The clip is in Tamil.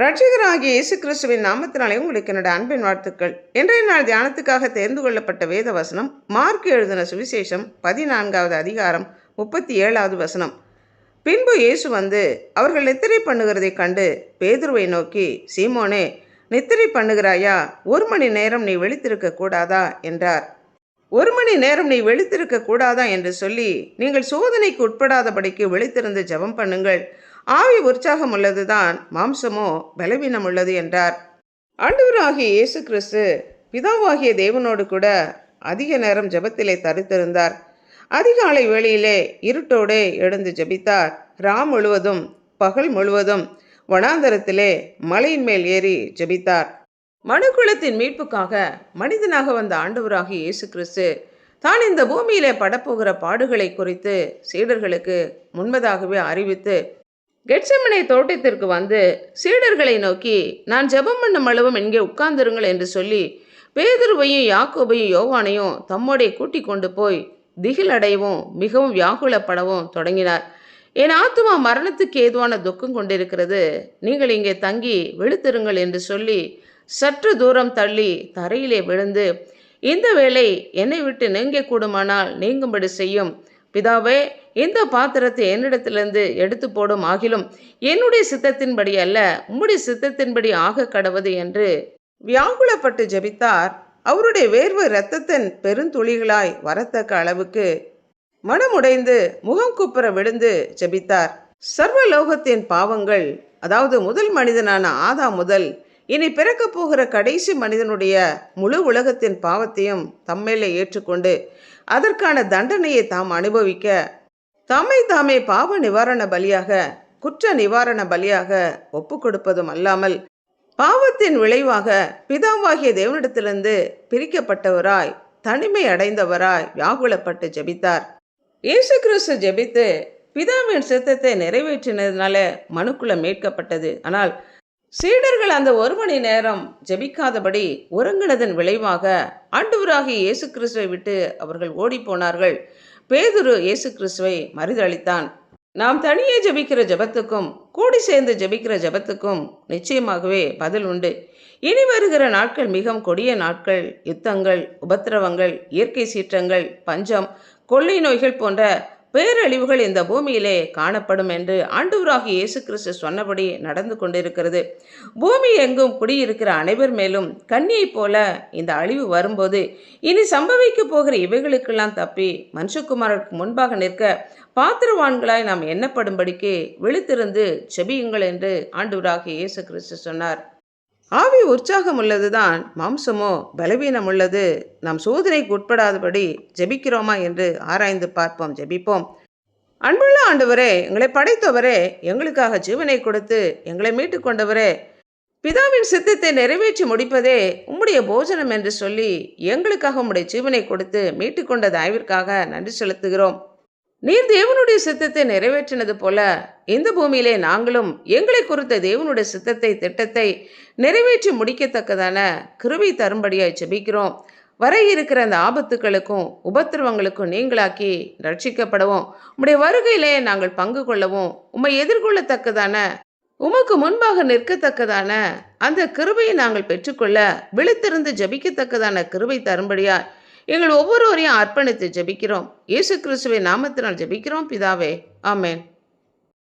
ரட்சகராகிய இயேசு கிறிஸ்துவின் நாமத்தினாலே உங்களுக்கு என்னோட அன்பின் வாழ்த்துக்கள். இன்றைய நாள் தியானத்துக்காக தேர்ந்து கொள்ளப்பட்ட வேத வசனம் மார்க் எழுதின சுவிசேஷம் பதினான்காவது அதிகாரம் முப்பத்தி ஏழாவது வசனம். பின்பு இயேசு வந்து அவர்கள் நித்திரை பண்ணுகிறதைக் கண்டு பேதுருவை நோக்கி சீமோனே நித்திரை பண்ணுகிறாயா? ஒரு மணி நேரம் நீ வெளித்திருக்க கூடாதா? என்றார். ஒரு மணி நேரம் நீ வெளித்திருக்க கூடாதா? என்று சொல்லி நீங்கள் சோதனைக்கு உட்படாதபடிக்கு வெளித்திருந்து ஜெபம் பண்ணுங்கள். ஆவி உற்சாகம் உள்ளதுதான் மாம்சமோ பலவீனம் உள்ளது என்றார். ஆண்டவராகிய இயேசு கிறிஸ்து பிதாவாகிய தேவனோடு கூட அதிக நேரம் ஜெபத்திலே தரித்திருந்தார். அதிகாலை வேளையிலே இருட்டோடே எழுந்து ஜெபித்தார். ராம் முழுவதும் பகல் முழுவதும் வனாந்தரத்திலே மலையின் மேல் ஏறி ஜெபித்தார். மனுக்குலத்தின் மீட்புக்காக மனிதனாக வந்த ஆண்டவராகி இயேசு கிறிஸ்து தான் இந்த பூமியிலே படப்போகிற பாடுகளை குறித்து சீடர்களுக்கு முன்பதாகவே அறிவித்து கெட்சமனை தோட்டத்திற்கு வந்து சீடர்களை நோக்கி நான் ஜெபம் பண்ணும் அளவும் இங்கே உட்கார்ந்துருங்கள் என்று சொல்லி பேதுருவையும் யாக்கோபையும் யோவானையும் தம்மோடைய கூட்டிக் கொண்டு போய் திகில் அடையவும் மிகவும் வியாகுலப்படவும் தொடங்கினார். என் ஆத்துமா மரணத்துக்கு ஏதுவான துக்கம் கொண்டிருக்கிறது. நீங்கள் இங்கே தங்கி விழுத்திருங்கள் என்று சொல்லி சற்று தூரம் தள்ளி தரையிலே விழுந்து இந்த வேளை என்னை விட்டு நீங்க கூடுமானால் நீங்கும்படி செய்யும். பிதாவே இந்த பாத்திரத்தை என்னிடத்திலிருந்து எடுத்து போடும் ஆகிலும் என்னுடைய சித்தத்தின்படி அல்ல உம்முடைய சித்தத்தின்படி ஆக கடவது என்று வியாகுலப்பட்டு ஜெபித்தார். அவருடைய வேர்வு இரத்தத்தின் பெருந்துளிகளாய் வரத்தக்க அளவுக்கு மனமுடைந்து முகம் குப்புற விழுந்து ஜெபித்தார். சர்வலோகத்தின் பாவங்கள் அதாவது முதல் மனிதனான ஆதா முதல் இனி பிறக்கப் போகிற கடைசி மனிதனுடைய முழு உலகத்தின் பாவத்தையும் தம்மேலே ஏற்றுக்கொண்டு அதற்கான தண்டனையை தாம் அனுபவிக்க தம்மை தாமே பாவ நிவாரண பலியாக குற்ற நிவாரண பலியாக ஒப்பு கொடுப்பதும் அல்லாமல் பாவத்தின் விளைவாக பிதாவாகிய தேவனிடத்திலிருந்து பிரிக்கப்பட்டவராய் தனிமை அடைந்தவராய் வியாகுலப்பட்டு ஜெபித்தார். இயேசு கிறிஸ்து ஜெபித்து பிதாவின் சித்தத்தை நிறைவேற்றினதுனால மனுக்குளம் மீட்கப்பட்டது. ஆனால் சீடர்கள் அந்த ஒரு மணி நேரம் ஜெபிக்காதபடி உறங்கினதன் விளைவாக ஆண்டவராகிய இயேசு கிறிஸ்துவை விட்டு அவர்கள் ஓடிப்போனார்கள் பேதுரு இயேசு கிறிஸ்துவை மறுதளித்தான். நாம் தனியே ஜெபிக்கிற ஜெபத்துக்கும் கூடி சேர்ந்து ஜெபிக்கிற ஜெபத்துக்கும் நிச்சயமாகவே பதில் உண்டு. இனி வருகிற நாட்கள் மிகவும் கொடிய நாட்கள். யுத்தங்கள் உபத்திரவங்கள் இயற்கை சீற்றங்கள் பஞ்சம் கொள்ளை நோய்கள் போன்ற பேரழிவுகள் இந்த பூமியிலே காணப்படும் என்று ஆண்டவராகி இயேசு கிறிஸ்து சொன்னபடி நடந்து கொண்டிருக்கிறது. பூமி எங்கும் குடியிருக்கிற அனைவர் மேலும் கண்ணியைப் போல இந்த அழிவு வரும்போது இனி சம்பவிக்க போகிற இவைகளுக்கெல்லாம் தப்பி மனுஷகுமாரருக்கு முன்பாக நிற்க பாத்திரவான்களாய் நாம் எண்ணப்படும்படிக்கு விழித்திருந்து செபியுங்கள் என்று ஆண்டவராகி இயேசு கிறிஸ்து சொன்னார். ஆவி உற்சாகம் உள்ளதுதான் மாம்சமோ பலவீனம் உள்ளது நாம் சோதனைக்கு உட்படாதபடி ஜெபிக்கிறோமா என்று ஆராய்ந்து பார்ப்போம் ஜெபிப்போம். அன்புள்ள ஆண்டவரே எங்களை படைத்தவரே எங்களுக்காக ஜீவனை கொடுத்து எங்களை மீட்டு கொண்டவரே பிதாவின் சித்தத்தை நிறைவேற்றி முடிப்பதே உம்முடைய போஜனம் என்று சொல்லி எங்களுக்காக உம்முடைய ஜீவனை கொடுத்து மீட்டு கொண்ட தயவிற்காக நன்றி செலுத்துகிறோம். நீர் தேவனுடைய சித்தத்தை நிறைவேற்றினது போல இந்த பூமியிலே நாங்களும் எங்களை குறித்த தேவனுடைய சித்தத்தை திட்டத்தை நிறைவேற்றி முடிக்கத்தக்கதான கிருபை தரும்படியாய் ஜெபிக்கிறோம். வர இருக்கிற அந்த ஆபத்துக்களுக்கும் உபத்திரவங்களுக்கும் நீங்களாக்கி ரட்சிக்கப்படவும் உம்முடைய வருகையிலே நாங்கள் பங்கு கொள்ளவும் உம்மை எதிர்கொள்ளத்தக்கதான உமக்கு முன்பாக நிற்கத்தக்கதான அந்த கிருபையை நாங்கள் பெற்றுக்கொள்ள விழித்திருந்து ஜபிக்கத்தக்கதான கிருபை தரும்படியாய் எங்கள் ஒவ்வொருவரையும் அர்ப்பணித்து ஜெபிக்கிறோம். இயேசு கிறிஸ்துவை நாமத்தினால் ஜெபிக்கிறோம். பிதாவே ஆமேன்.